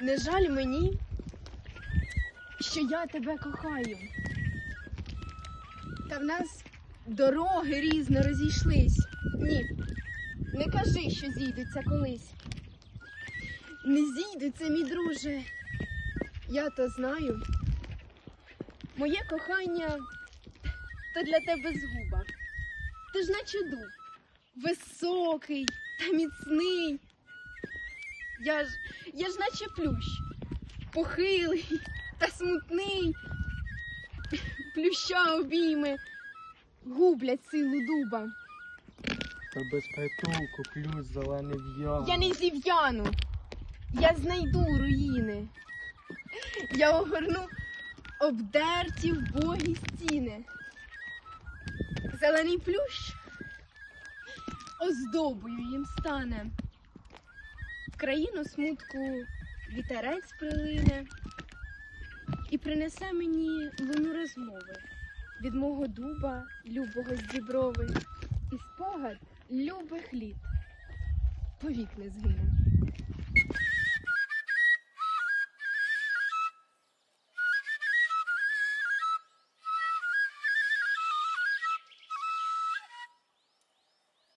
Не жаль мені, що я тебе кохаю. Та в нас дороги різно розійшлись. Ні, не кажи, що зійдуться колись. Не зійдуться, мій друже. Я то знаю. Моє кохання то для тебе згуба. Ти ж наче дуб, високий та міцний. Я ж, я ж наче плющ, похилий та смутний. Плюща обійми гублять силу дуба. Та без притулку плюс зелений в'ян. Я не зів'яну, я знайду руїни. Я огорну обдерті вбогі стіни. Зелений плющ оздобою їм стане. Країну смутку вітерець прилине і принесе мені луну розмови від мого дуба, любого з діброви, і спогад любих літ повік не згине.